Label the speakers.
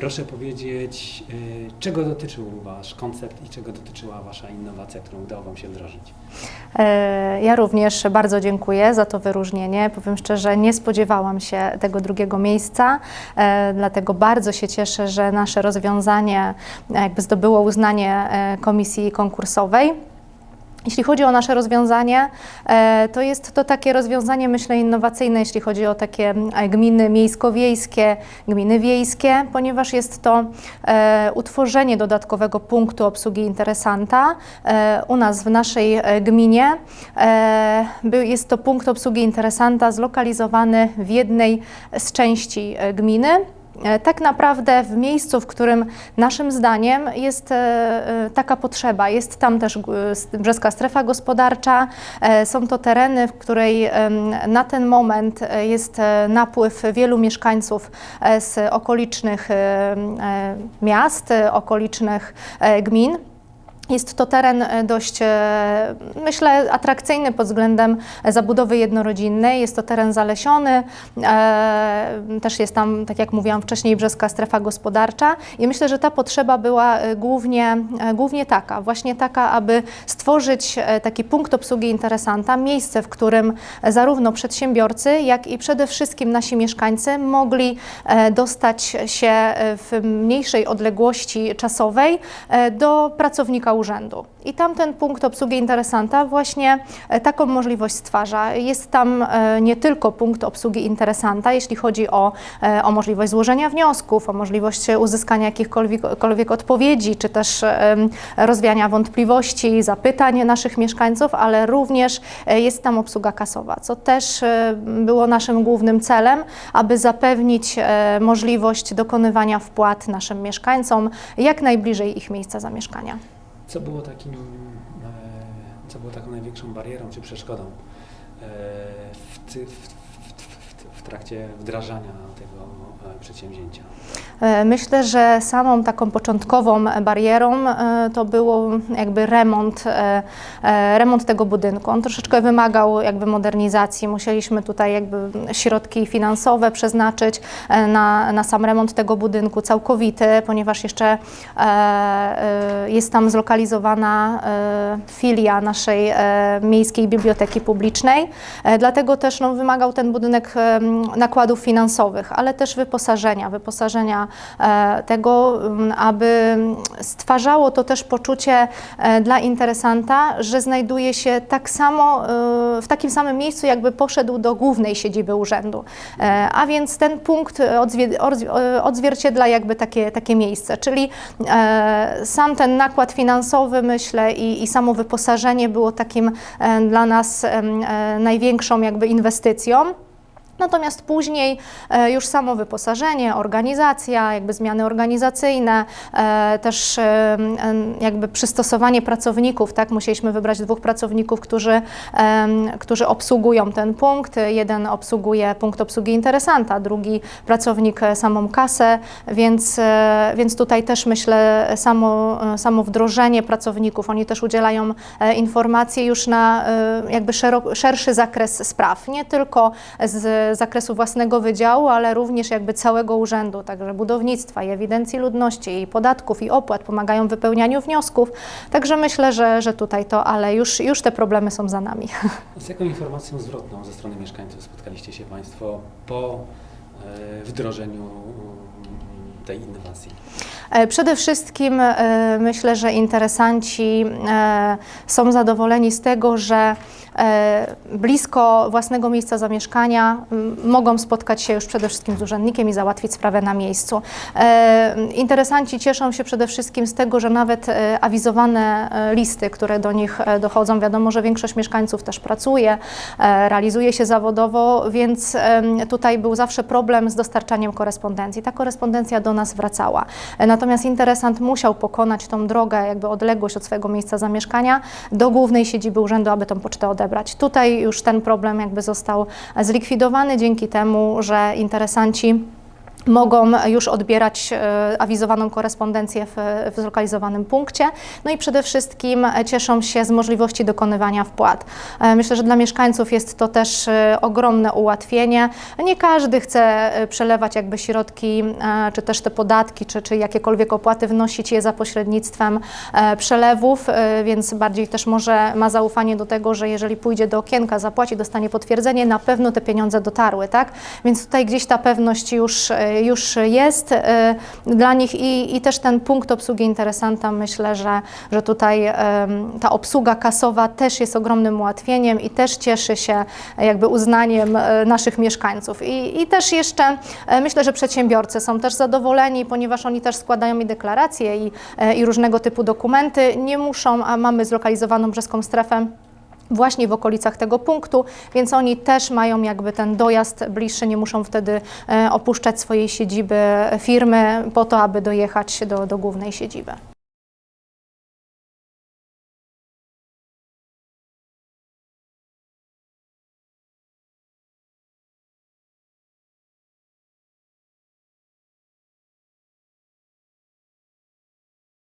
Speaker 1: Proszę powiedzieć, y, czego dotyczył Wasz koncept i czego dotyczyła Wasza innowacja, którą udało Wam się wdrożyć?
Speaker 2: E, Ja również bardzo dziękuję za to wyróżnienie. Powiem szczerze, nie spodziewałam się tego drugiego miejsca, e, dlatego bardzo się cieszę, że nasze rozwiązanie e, jakby zdobyło uznanie komisji konkursowej. Jeśli chodzi o nasze rozwiązanie, e, to jest to takie rozwiązanie, myślę, innowacyjne, jeśli chodzi o takie e, gminy miejsko-wiejskie, gminy wiejskie, ponieważ jest to e, utworzenie dodatkowego punktu obsługi interesanta. U nas w naszej gminie jest to punkt obsługi interesanta zlokalizowany w jednej z części gminy. E, Tak naprawdę w miejscu, w którym naszym zdaniem jest e, e, taka potrzeba. Jest tam też brzeska strefa gospodarcza. Są to tereny, w której na ten moment jest napływ wielu mieszkańców z okolicznych miast, okolicznych gmin. Jest to teren e, dość, e, myślę, atrakcyjny pod względem zabudowy jednorodzinnej. Jest to teren zalesiony, e, też jest tam, tak jak mówiłam wcześniej, brzeska strefa gospodarcza i myślę, że ta potrzeba była e, głównie, e, głównie taka, właśnie taka, aby stworzyć e, taki punkt obsługi interesanta, miejsce, w którym zarówno przedsiębiorcy, jak i przede wszystkim nasi mieszkańcy mogli e, dostać się e, w mniejszej odległości czasowej e, do pracownika urzędu. I tamten punkt obsługi interesanta właśnie e, taką możliwość stwarza. Jest tam e, nie tylko punkt obsługi interesanta, jeśli chodzi o, e, o możliwość złożenia wniosków, o możliwość uzyskania jakichkolwiek kolwiek odpowiedzi, czy też rozwiania wątpliwości, zapytań naszych mieszkańców, ale również jest tam obsługa kasowa, co też było naszym głównym celem, aby zapewnić możliwość dokonywania wpłat naszym mieszkańcom jak najbliżej ich miejsca zamieszkania.
Speaker 1: Co było takim, e, co było taką największą barierą czy przeszkodą e, w, w, w, trakcie wdrażania tego e, przedsięwzięcia?
Speaker 2: E, Myślę, że samą taką początkową barierą e, to było jakby remont, remont tego budynku. On troszeczkę wymagał jakby modernizacji. Musieliśmy tutaj jakby środki finansowe przeznaczyć na, na sam remont tego budynku całkowity, ponieważ jeszcze jest tam zlokalizowana filia naszej miejskiej biblioteki publicznej. Dlatego też no, wymagał ten budynek nakładów finansowych, ale też wyposażenia, wyposażenia e, tego, m, aby stwarzało to też poczucie e, dla interesanta, że znajduje się tak samo, e, w takim samym miejscu, jakby poszedł do głównej siedziby urzędu. A więc ten punkt odzwie- odzwie- odzwierciedla jakby takie, takie miejsce, czyli sam ten nakład finansowy, myślę, i, i samo wyposażenie było takim dla nas największą jakby inwestycją. Natomiast później e, już samo wyposażenie, organizacja, jakby zmiany organizacyjne, e, też e, jakby przystosowanie pracowników, tak? Musieliśmy wybrać dwóch pracowników, którzy, którzy obsługują ten punkt. Jeden obsługuje punkt obsługi interesanta, drugi pracownik samą kasę, więc, więc tutaj też myślę samo, samo wdrożenie pracowników, oni też udzielają informacji już na jakby szerok, szerszy zakres spraw, nie tylko z zakresu własnego wydziału, ale również jakby całego urzędu, także budownictwa i ewidencji ludności i podatków i opłat, pomagają w wypełnianiu wniosków. Także myślę, że, że tutaj to, ale już, już te problemy są za nami.
Speaker 1: Z jaką informacją zwrotną ze strony mieszkańców spotkaliście się Państwo po e, wdrożeniu mm, tej innowacji?
Speaker 2: E, Przede wszystkim e, myślę, że interesanci są zadowoleni z tego, że blisko własnego miejsca zamieszkania mogą spotkać się już przede wszystkim z urzędnikiem i załatwić sprawę na miejscu. E, Interesanci cieszą się przede wszystkim z tego, że nawet e, awizowane e, listy, które do nich e, dochodzą, wiadomo, że większość mieszkańców też pracuje, e, realizuje się zawodowo, więc tutaj był zawsze problem z dostarczaniem korespondencji. Ta korespondencja do nas wracała. E, Natomiast interesant musiał pokonać tą drogę, jakby odległość od swojego miejsca zamieszkania do głównej siedziby urzędu, aby tą pocztę odebrać. Tutaj już ten problem jakby został zlikwidowany dzięki temu, że interesanci mogą już odbierać e, awizowaną korespondencję w, w zlokalizowanym punkcie. No i przede wszystkim e, cieszą się z możliwości dokonywania wpłat. E, Myślę, że dla mieszkańców jest to też ogromne ułatwienie. Nie każdy chce przelewać jakby środki, czy też te podatki, czy, czy jakiekolwiek opłaty, wnosić je za pośrednictwem przelewów, więc bardziej też może ma zaufanie do tego, że jeżeli pójdzie do okienka, zapłaci, dostanie potwierdzenie, na pewno te pieniądze dotarły, tak? Więc tutaj gdzieś ta pewność już, już jest e, dla nich i, i też ten punkt obsługi interesanta, myślę, że, że tutaj em, ta obsługa kasowa też jest ogromnym ułatwieniem i też cieszy się jakby uznaniem e, naszych mieszkańców. I, i też jeszcze myślę, że przedsiębiorcy są też zadowoleni, ponieważ oni też składają i deklaracje i, i różnego typu dokumenty. Nie muszą, a mamy zlokalizowaną brzeską strefę właśnie w okolicach tego punktu, więc oni też mają jakby ten dojazd bliższy, nie muszą wtedy e, opuszczać swojej siedziby firmy po to, aby dojechać do, do głównej siedziby.